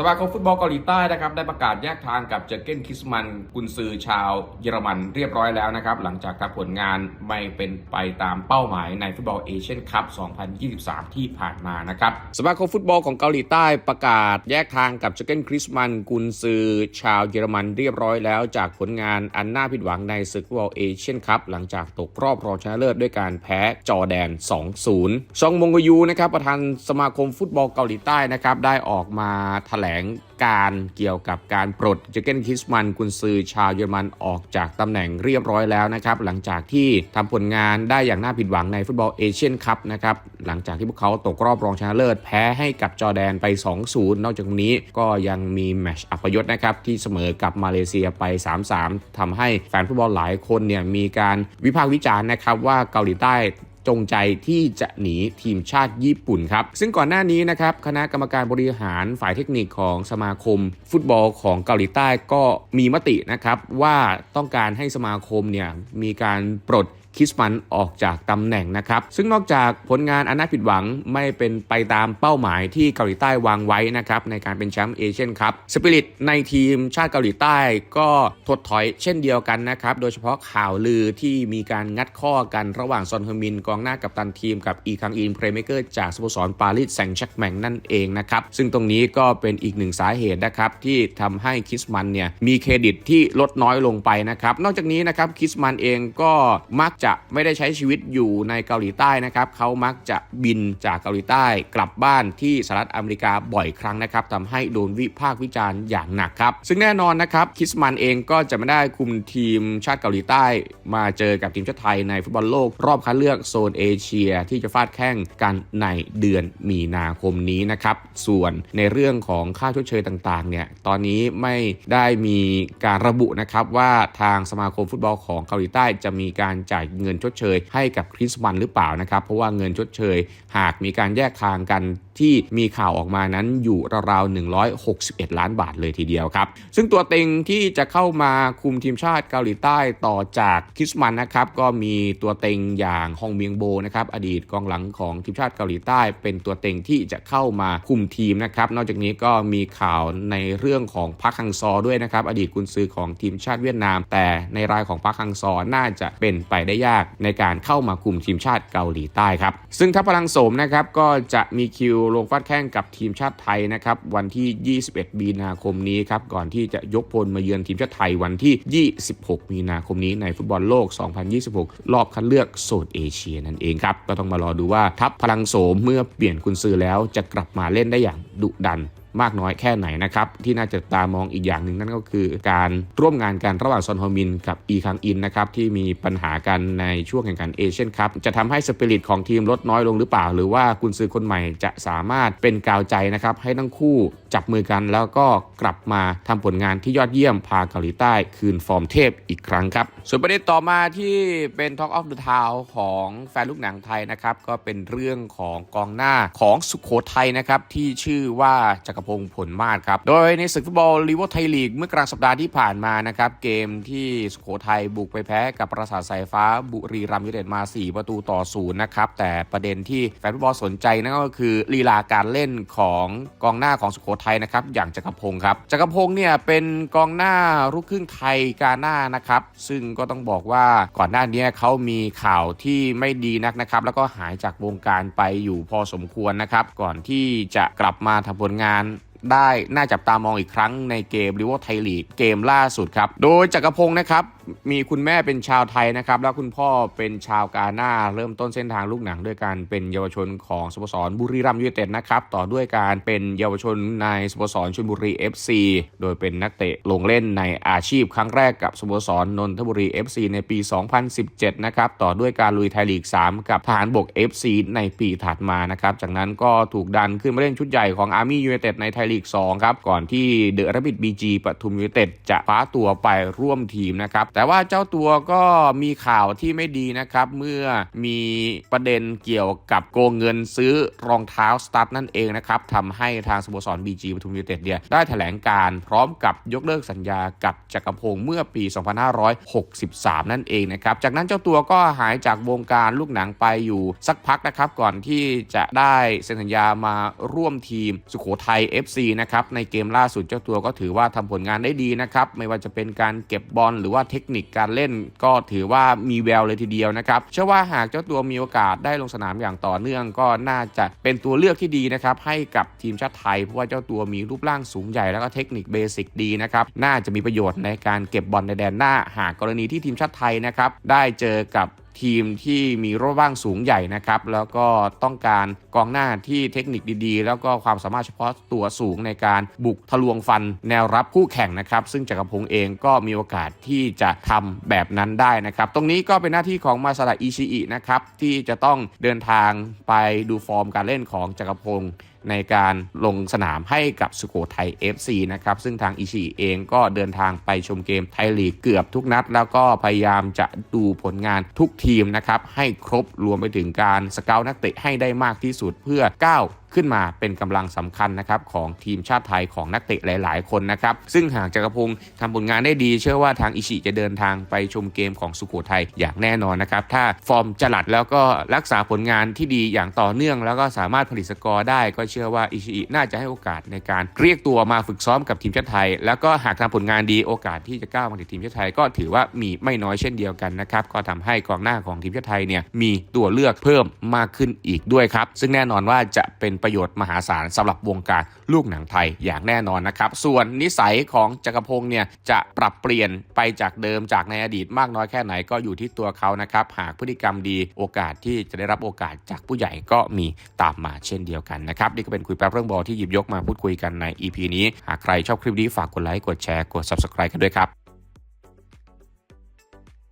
สมาคมฟุตบอลเกาหลีใต้นะครับได้ประกาศแยกทางกับเจอเกนคิสมันกุนซือชาวเยอรมันเรียบร้อยแล้วนะครับ หลังจากการผลงานไม่เป็นไปตามเป้าหมายในฟุตบอลเอเชียนคัพ 2023 ที่ผ่านมานะครับ สมาคมฟุตบอลของเกาหลีใต้ประกาศแยกทางกับเจอเกนคริสมันกุนซือชาวเยอรมันเรียบร้อยแล้ว จากผลงานอันน่าผิดหวังในศึกฟุตบอลเอเชียนคัพหลังจากตกรอบรองชนะเลิศด้วยการแพ้จอแดน 2-0 ซองมงกยูนะครับประธานสมาคมฟุตบอลเกาหลีใต้นะครับได้ออกมาแถลงการเกี่ยวกับการปลดเจเกนคิสมันกุนซือชาวเยอรมันออกจากตำแหน่งเรียบร้อยแล้วนะครับ หลังจากที่ทำผลงานได้อย่างน่าผิดหวังในฟุตบอลเอเชียนคัพนะครับ หลังจากที่พวกเขาตกรอบรองชนะเลิศแพ้ให้กับจอแดนไป 2-0 นอกจากนี้ก็ยังมีแมตชอัปยศนะครับ ที่เสมอกับมาเลเซียไป 3-3ทำให้แฟนฟุตบอลหลายคนเนี่ยมีการวิพากษ์วิจารณ์นะครับว่าเกาหลีใต้ จงใจที่จะหนีทีมชาติญี่ปุ่นครับ ซึ่งก่อนหน้านี้นะครับคณะกรรมการบริหารฝ่ายเทคนิคของสมาคม ฟุตบอลของเกาหลีใต้ก็มีมตินะครับว่าต้องการให้สมาคมเนี่ยมีการปลด คิสมันออกจากตำแหน่งนะครับ ซึ่งนอกจากผลงานอันน่าผิดหวังไม่เป็นไปตามเป้าหมายที่เกาหลีใต้วางไว้นะครับในการเป็นแชมป์เอเชียนคัพสปิริตในทีมชาติเกาหลีใต้ก็ถดถอยเช่นเดียวกันนะครับ โดยเฉพาะข่าวลือที่มีการงัดข้อกันระหว่างซอนเฮมินกองหน้ากับตันทีมกับอีคังอินเพลย์เมเกอร์จากสโมสรปารีสแซงต์แชร์กแมงนั่นเองนะครับ ซึ่งตรงนี้ก็เป็นอีกหนึ่งสาเหตุนะครับที่ทำให้คิสมันเนี่ยมีเครดิตที่ลดน้อยลงไปนะครับ นอกจากนี้นะครับคิสมันเองก็มักจะไม่ได้ใช้ชีวิตอยู่ในเกาหลีใต้นะครับเขามักจะบินจากเกาหลีใต้ กลับบ้านที่สหรัฐอเมริกาบ่อยครั้งนะครับทำให้โดนวิพากษ์วิจารณ์อย่างหนักครับ ซึ่งแน่นอนนะครับคิสมันเองก็จะไม่ได้คุมทีมชาติเกาหลีใต้ มาเจอกับทีมชาติไทยในฟุตบอลโลกรอบคัดเลือกโซนเอเชีย ที่จะฟาดแข่งกันในเดือนมีนาคมนี้นะครับส่วนในเรื่องของค่าชดเชยต่างๆเนี่ยตอนนี้ไม่ได้มีการระบุนะครับว่าทางสมาคมฟุตบอลของเกาหลีใต้จะมีการจ่ายเงินชดเชย ให้กับคริสมันหรือเปล่านะครับ เพราะว่าเงินชดเชย หากมีการแยกทางกันที่มีข่าวออกมานั้นอยู่ราวๆ161 ล้านบาทเลยทีเดียวครับ ซึ่งตัวเต็งที่จะเข้ามาคุมทีมชาติเกาหลีใต้ต่อจากคริสมันนะครับ ก็มีตัวเต็งอย่างฮองเมียงโบนะครับ อดีตกองหลังของทีมชาติเกาหลีใต้ เป็นตัวเต็งที่จะเข้ามาคุมทีมนะครับ นอกจากนี้ก็มีข่าวในเรื่องของพักฮังซอด้วยนะครับ อดีตกุนซือของทีมชาติเวียดนาม แต่ในรายของพักฮังซอน่าจะเป็นไปได้ยากในการเข้ามาคุมทีมชาติเกาหลีใต้ครับ ซึ่งทัพพลังโสมนะครับก็จะมีคิวลงฟาดแข้งกับทีมชาติไทยนะครับวันที่ 21 มีนาคมนี้ครับก่อนที่จะยกพลมาเยือนทีมชาติไทยวันที่ 26 มีนาคมนี้ในฟุตบอลโลก 2026 รอบคัดเลือกโซนเอเชียนั่นเองครับก็ต้องมารอดูว่าทัพพลังโสมเมื่อเปลี่ยนกุนซือแล้วจะกลับมาเล่นได้อย่างดุดัน มากน้อยแค่ไหนนะครับ ที่น่าจะตามองอีกอย่างหนึ่งนั่นก็คือ การร่วมงานกันระหว่างซอนฮอมินกับอีคังอินนะครับที่มีปัญหากันในช่วงแข่งขันเอเชียนคัพจะทำให้สปิริตของทีมลดน้อยลงหรือเปล่า หรือว่ากุนซือคนใหม่จะสามารถเป็นกาวใจนะครับให้ทั้งคู่จับมือกันแล้วก็กลับมาทำผลงานที่ยอดเยี่ยมพาเกาหลีใต้คืนฟอร์มเทพอีกครั้งครับ ส่วนประเด็นต่อมาที่เป็น Talk of the Town ของแฟนลูกหนังไทยนะครับ ก็เป็นเรื่องของกองหน้าของสุโขทัยนะครับ ที่ชื่อว่าจักรพงศ์ผลมาศครับ โดยในศึกฟุตบอลลีวอไทยลีกเมื่อกลางสัปดาห์ที่ผ่านมานะครับ เกมที่สุโขทัยบุกไปแพ้กับปราสาทสายฟ้าบุรีรัมย์ยูไนเต็ดมา 4 ประตูต่อศูนย์นะครับแต่ประเด็นที่แฟนฟุตบอลสนใจนั่นก็คือลีลาการเล่นของกองหน้าของสุโขทัยนะครับอย่างจักรพงศ์ครับจักรพงศ์เนี่ยเป็นกองหน้าลูกครึ่งไทยกาหน้านะครับซึ่งก็ต้องบอกว่าก่อนหน้านี้เขามีข่าวที่ไม่ดีนักนะครับแล้วก็หายจากวงการไปอยู่พอสมควรนะครับก่อนที่จะกลับมาทำผลงาน ได้น่าจับตามองอีกครั้งในเกมริวอไทยลีกเกมล่าสุดครับ โดยจักรพงศ์นะครับ มีคุณแม่เป็นชาวไทยนะครับ แล้วคุณพ่อเป็นชาวกาหน้า เริ่มต้นเส้นทางลูกหนังด้วยการเป็นเยาวชนของสโมสรบุรีรัมย์ยูไนเต็ดนะครับ ต่อด้วยการเป็นเยาวชนในสโมสรชลบุรี FC โดยเป็นนักเตะลงเล่นในอาชีพครั้งแรกกับสโมสรนนทบุรี FC ในปี 2017 นะครับ ต่อด้วยการลุยไทยลีก 3 กับทหารบก FC ในปีถัดมานะครับ จากนั้นก็ถูกดันขึ้นมาเล่นชุดใหญ่ของอาร์มี่ยูไนเต็ดในไทยลีก2ครับก่อนที่เดอะรับบิดบีจีปทุมยูเต็ดจะคว้าตัวไปร่วมทีมนะครับแต่ว่าเจ้าตัวก็มีข่าวที่ไม่ดีนะครับเมื่อมีประเด็นเกี่ยวกับโกงเงินซื้อรองเท้าสตั๊ดนั่นเองนะครับทำให้ทางสโมสร BG ปทุมยูเต็ดเนี่ยได้แถลงการพร้อมกับยกเลิกสัญญากับจักรพงศ์เมื่อปี 2563 นั่นเองนะครับจากนั้นเจ้าตัวก็หายจากวงการลูกหนังไปอยู่สักพักนะครับก่อนที่จะได้เซ็นสัญญามาร่วมทีมสุโขทัย FC นะครับในเกมล่าสุดเจ้าตัวก็ถือว่าทำผลงานได้ดีนะครับไม่ว่าจะเป็นการเก็บบอลหรือว่าเทคนิคการเล่น ก็ถือว่ามีแววเลยทีเดียวนะครับเชื่อว่าหากเจ้าตัวมีโอกาสได้ลงสนามอย่างต่อเนื่อง ก็น่าจะเป็นตัวเลือกที่ดีนะครับให้กับทีมชาติไทยเพราะว่าเจ้าตัวมีรูปร่างสูงใหญ่แล้วก็เทคนิคเบสิกดีนะครับน่าจะมีประโยชน์ในการเก็บบอลในแดนหน้า หากกรณีที่ทีมชาติไทยนะครับได้เจอกับ ทีมที่มีรูปร่างสูงใหญ่นะครับ แล้วก็ต้องการกองหน้าที่เทคนิคดีๆ แล้วก็ความสามารถเฉพาะตัวสูงในการบุกทะลวงฟันแนวรับคู่แข่งนะครับ ซึ่งจักรพงศ์เองก็มีโอกาสที่จะทำแบบนั้นได้นะครับ ตรงนี้ก็เป็นหน้าที่ของมาซาดะอิชิอินะครับที่จะต้องเดินทางไปดูฟอร์มการเล่นของจักรพงศ์ ในการลงสนามให้กับสุโขทัย FC นะครับ ซึ่งทางอิชิเองก็เดินทางไปชมเกมไทยลีกเกือบทุกนัด แล้วก็พยายามจะดูผลงานทุกทีมนะครับ ให้ครบรวมไปถึงการสเกานักเตะให้ได้มากที่สุดเพื่อก้าวขึ้นมาเป็นกำลังสำคัญนะครับของทีมชาติไทยของนักเตะหลาย ๆ คนนะครับ ซึ่งหากจักรพงศ์ทำผลงานได้ดี เชื่อว่าทางอิชิจะเดินทางไปชมเกมของสุโขทัยอย่างแน่นอนนะครับ ถ้าฟอร์มจลัดแล้วก็รักษาผลงานที่ดีอย่างต่อเนื่อง แล้วก็สามารถผลิตสกอร์ได้ก็เชื่อว่าอิชิน่าจะให้โอกาสในการเรียกตัวมาฝึกซ้อมกับทีมชาติไทย แล้วก็หากทำผลงานดีโอกาสที่จะก้าวมาถึงทีมชาติไทยก็ถือว่ามีไม่น้อยเช่นเดียวกันนะครับก็ทำให้กองหน้าของทีมชาติไทยเนี่ยมีตัวเลือกเพิ่มมากขึ้นอีกด้วยครับซึ่งแน่นอนว่าจะเป็นประโยชน์มหาศาลสำหรับวงการลูกหนังไทยอย่างแน่นอนนะครับ ส่วนนิสัยของจักรพงศ์เนี่ยจะปรับเปลี่ยนไปจากเดิมจากในอดีตมากน้อยแค่ไหนก็อยู่ที่ตัวเขานะครับ หากพฤติกรรมดีโอกาสที่จะได้รับโอกาสจากผู้ใหญ่ก็มีตามมาเช่นเดียวกันนะครับนี่ก็เป็นคุยแป๊บเรื่องบอลที่หยิบยกมาพูดคุยกันใน EP นี้ หากใครชอบคลิปนี้ฝากกดไลค์กดแชร์กด Subscribe กันด้วยครับ